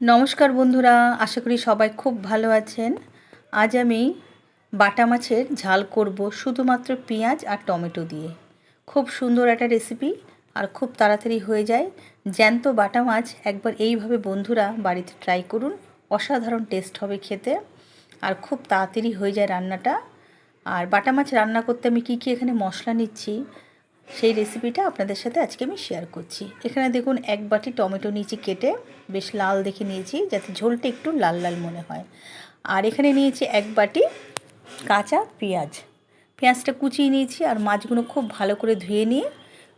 নমস্কার বন্ধুরা, আশা করি সবাই খুব ভালো আছেন। আজ আমি বাটা মাছের ঝাল করব শুধুমাত্র পেঁয়াজ আর টমেটো দিয়ে। খুব সুন্দর একটা রেসিপি আর খুব তাড়াতাড়ি হয়ে যায়। জ্যান্ত বাটা মাছ একবার এইভাবে বন্ধুরা বাড়িতে ট্রাই করুন, অসাধারণ টেস্ট হবে খেতে। আর খুব তাড়াতাড়ি হয়ে যায় রান্নাটা। আর বাটা মাছ রান্না করতে আমি কী কী এখানে মশলা নিচ্ছি সেই রেসিপিটা আপনাদের সাথে আজকে আমি শেয়ার করছি। এখানে দেখুন এক বাটি টমেটো নিয়েছি কেটে, বেশ লাল দেখে নিয়েছি যাতে ঝোলটা একটু লাল লাল মনে হয়। আর এখানে নিয়েছি এক বাটি কাঁচা পেঁয়াজ। পেঁয়াজটা কুচিয়ে নিয়েছি আর মাছগুলো খুব ভালো করে ধুয়ে নিয়ে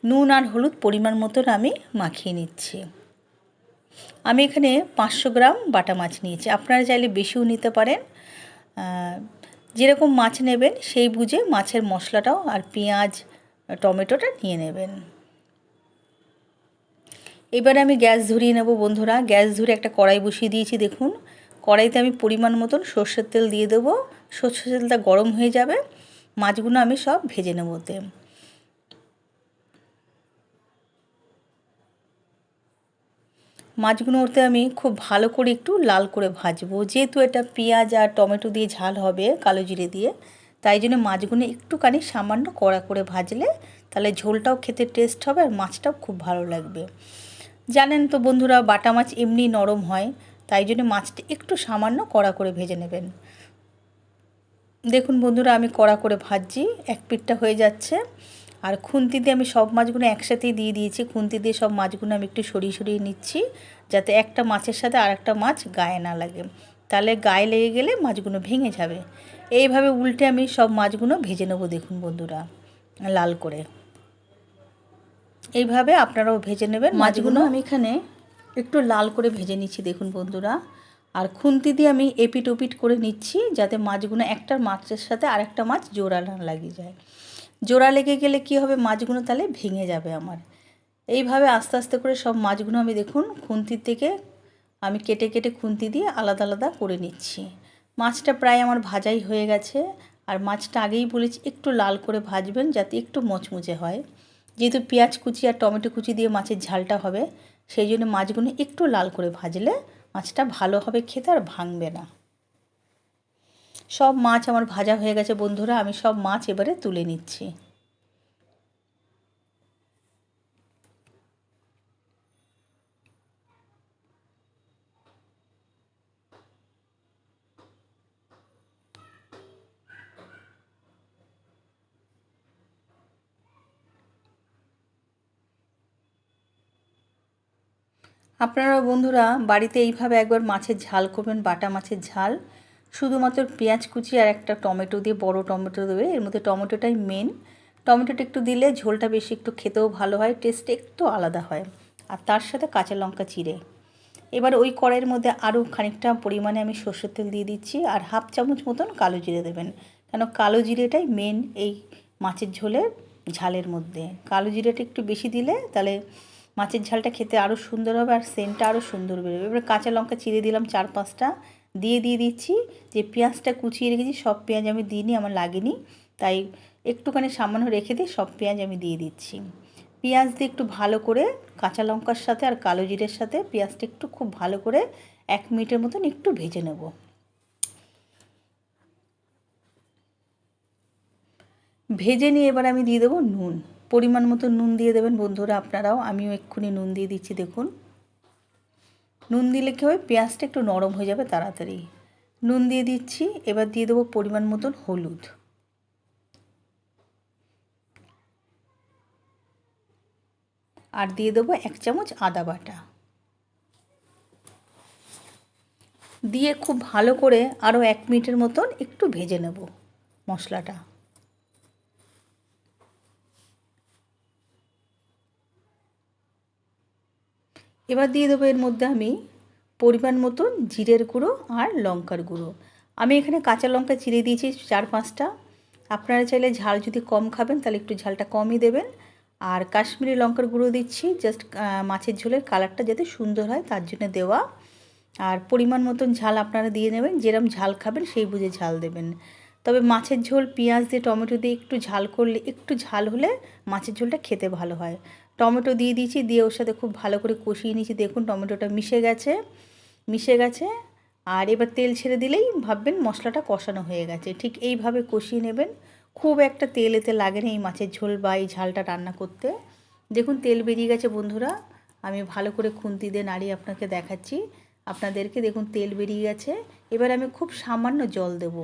নুন আর হলুদ পরিমাণ মতন আমি মাখিয়ে নিচ্ছি। আমি এখানে পাঁচশো গ্রাম বাটা মাছ নিয়েছি। আপনারা চাইলে বেশিও নিতে পারেন। যেরকম মাছ নেবেন সেই বুঝে মাছের মশলাটাও আর পেঁয়াজ টমেটোটা নিয়ে নেবেন। এবারে আমি গ্যাস ধরিয়ে নেব বন্ধুরা। গ্যাস ধরে একটা কড়াই বসিয়ে দিয়েছি, দেখুন। কড়াইতে আমি পরিমাণ মতন সর্ষের তেল দিয়ে দেবো। সর্ষের তেলটা গরম হয়ে যাবে। মাছগুলো আমি সব ভেজে নেব ওতে। মাছগুলো ওতে আমি খুব ভালো করে একটু লাল করে ভাজবো। যেহেতু এটা পেঁয়াজ আর টমেটো দিয়ে ঝাল হবে, কালো জিরে দিয়ে। তাই জন্য মাছগুলো একটুখানি সামান্য কড়া করে ভাজলে তাহলে ঝোলটাও খেতে টেস্ট হবে আর মাছটাও খুব ভালো লাগবে। জানেন তো বন্ধুরা, বাটা মাছ এমনি নরম হয়, তাই জন্য মাছটা একটু সামান্য কড়া করে ভেজে নেবেন। দেখুন বন্ধুরা, আমি কড়া করে ভাজছি, এক পিঠটা হয়ে যাচ্ছে। আর খুন্তি দিয়ে আমি সব মাছগুলো একসাথেই দিয়ে দিয়েছি। খুন্তি দিয়ে সব মাছগুলো আমি একটু সরিয়ে সরিয়ে নিচ্ছি, যাতে একটা মাছের সাথে আর একটা মাছ গায়ে না লাগে। তাহলে গায়ে লেগে গেলে মাছগুলো ভেঙে যাবে। এইভাবে উল্টে আমি সব মাছগুলো ভেজে নেব দেখুন বন্ধুরা লাল করে। এইভাবে আপনারাও ভেজে নেবেন মাছগুলো আমি এখানে একটু লাল করে ভেজে নিচ্ছি দেখুন বন্ধুরা। আর খুন্তি দিয়ে আমি এপিট ওপিট করে নিচ্ছি যাতে মাছগুলো একটা মাছের সাথে আরেকটা মাছ জোড়া না লাগিয়ে যায়। জোড়া লেগে গেলে কি হবে? মাছগুলো তাহলে ভেঙে যাবে আমার। এইভাবে আস্তে আস্তে করে সব মাছগুলো আমি দেখুন খুন্তির থেকে আমি কেটে কেটে খুন্তি দিয়ে আলাদা আলাদা করে নিচ্ছি। মাছটা প্রায় আমার ভাজাই হয়ে গেছে। আর মাছটা আগেই বলেছি, একটু লাল করে ভাজবেন যাতে একটু মচমুচে হয়। যেহেতু পেঁয়াজ কুচি আর টমেটো কুচি দিয়ে মাছের ঝালটা হবে, সেই জন্য মাছগুলো একটু লাল করে ভাজলে মাছটা ভালো হবে খেতে আর ভাঙবে না। সব মাছ আমার ভাজা হয়ে গেছে বন্ধুরা, আমি সব মাছ এবারে তুলে নিচ্ছি। আপনারা বন্ধুরা বাড়িতে এইভাবে একবার মাছের ঝাল করবেন, বাটা মাছের ঝাল। শুধুমাত্র পেঁয়াজ কুচি আর একটা টমেটো দিয়ে বড় টমেটো দেবে। এর মধ্যে টমেটোটাই মেন টমেটোটা একটু দিলে ঝোলটা বেশি একটু খেতেও ভালো হয় টেস্ট একটু আলাদা হয়। আর তার সাথে কাঁচা লঙ্কা চিড়ে। এবার ওই কড়াইয়ের মধ্যে আরও খানিকটা পরিমাণে আমি সর্ষের তেল দিয়ে দিচ্ছি আর হাফ চামচ মতন কালো জিরে দেবেন। কেন কালো জিরেটাই মেন এই মাছের ঝোলের ঝালের মধ্যে। কালো জিরেটা একটু বেশি দিলে তাহলে মাছের ঝালটা খেতে আরও সুন্দর হবে আর সেন্টটা আরও সুন্দর বেরোবে। এবার কাঁচা লঙ্কা চিড়ে দিলাম চার পাঁচটা। দিয়ে দিয়ে দিচ্ছি। যে পেঁয়াজটা কুচিয়ে রেখেছি, সব পেঁয়াজ আমি দিইনি আমার লাগেনি। তাই একটুখানি সামান্য রেখে দিয়ে সব পেঁয়াজ আমি দিয়ে দিচ্ছি। পেঁয়াজ দিয়ে একটু ভালো করে কাঁচা লঙ্কার সাথে আর কালো জিরের সাথে পেঁয়াজটা একটু খুব ভালো করে এক মিনিটের মতন একটু ভেজে নেব। ভেজে নিয়ে এবার আমি দিয়ে দেবো নুন। পরিমাণ মতো নুন দিয়ে দেবেন। বন্ধুরা, আপনারাও আমিও এক্ষুনি নুন দিয়ে দিচ্ছি, দেখুন। নুন দিলে কী হবে পেঁয়াজটা একটু নরম হয়ে যাবে তাড়াতাড়ি। নুন দিয়ে দিচ্ছি, এবার দিয়ে দেবো পরিমাণ মতন হলুদ। আর দিয়ে দেবো এক চামচ আদা বাটা। দিয়ে খুব ভালো করে আরও এক মিনিটের মতন একটু ভেজে নেব মশলাটা। এবার দিয়ে দেবো এর মধ্যে আমি পরিমাণ মতন জিরের গুঁড়ো আর লঙ্কার গুঁড়ো। আমি এখানে কাঁচা লঙ্কা চিড়ে দিয়েছি চার পাঁচটা। আপনারা চাইলে ঝাল যদি কম খাবেন, তাহলে একটু ঝালটা কমই দেবেন। আর কাশ্মীরি লঙ্কার গুঁড়ো দিচ্ছি জাস্ট মাছের ঝোলের কালারটা যাতে সুন্দর হয়, তার জন্য দেওয়া। আর পরিমাণ মতন ঝাল আপনারা দিয়ে নেবেন, যেরম ঝাল খাবেন সেই বুঝে ঝাল দেবেন। তবে মাছের ঝোল, পেঁয়াজ দিয়ে, টমেটো দিয়ে একটু ঝাল করলে, একটু ঝাল হলে মাছের ঝোলটা খেতে ভালো হয়। টমেটো দিয়ে দিয়েছি, দিয়ে ওর সাথে খুব ভালো করে কষিয়ে নিয়েছি। দেখুন টমেটোটা মিশে গেছে মিশে গেছে। আর এবার তেল ছেড়ে দিলেই ভাববেন মশলাটা কষানো হয়ে গেছে। ঠিক এইভাবে কষিয়ে নেবেন। খুব একটা তেল এতে লাগে না এই মাছের ঝোল বা এই ঝালটা রান্না করতে। দেখুন তেল বেরিয়ে গেছে বন্ধুরা। আমি ভালো করে খুন্তি দিয়ে নাড়িয়ে আপনাকে দেখাচ্ছি। আপনাদেরকে দেখুন তেল বেরিয়ে গেছে। এবার আমি খুব সামান্য জল দেব।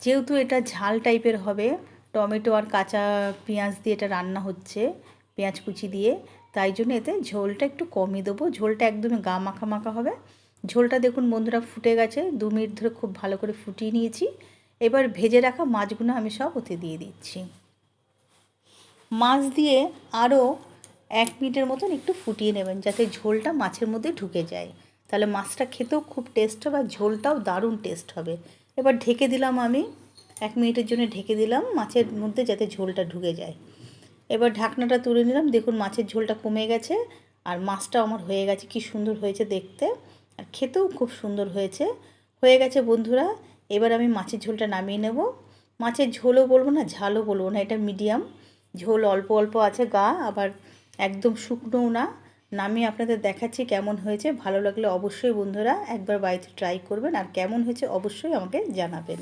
যেহেতু এটা ঝাল টাইপের হবে, টমেটো আর কাঁচা পেঁয়াজ দিয়ে এটা রান্না হচ্ছে পেঁয়াজ কুচি দিয়ে, তাই জন্য এতে ঝোলটা একটু কমই দেবো। ঝোলটা একদমই গা মাখা মাখা হবে। ঝোলটা দেখুন বন্ধুরা ফুটে গেছে, দু মিনিট ধরে খুব ভালো করে ফুটিয়ে নিয়েছি। এবার ভেজে রাখা মাছগুলো আমি সব ওতে দিয়ে দিচ্ছি। মাছ দিয়ে আরও এক মিনিটের মতন একটু ফুটিয়ে নেবেন, যাতে ঝোলটা মাছের মধ্যে ঢুকে যায়। তাহলে মাছটা খেতেও খুব টেস্ট হবে আর ঝোলটাও দারুণ টেস্ট হবে। এবার ঢেকে দিলাম আমি, এক মিনিটের জন্য ঢেকে দিলাম মাছের মধ্যে যাতে ঝোলটা ঢুকে যায়। এবার ঢাকনাটা তুলে নিলাম। দেখুন মাছের ঝোলটা কমে গেছে আর মাছটাও আমার হয়ে গেছে। কি সুন্দর হয়েছে দেখতে। আর খেতেও খুব সুন্দর হয়েছে। হয়ে গেছে বন্ধুরা, এবার আমি মাছের ঝোলটা নামিয়ে নেব। মাছের ঝোলও বলব না, ঝালও বলব না, এটা মিডিয়াম। ঝোল অল্প অল্প আছে গা, আবার একদম শুকনোও না। নামিয়ে আপনাদের দেখাচ্ছি কেমন হয়েছে। ভালো লাগলে অবশ্যই বন্ধুরা একবার বাড়িতে ট্রাই করবেন। আর কেমন হয়েছে অবশ্যই আমাকে জানাবেন।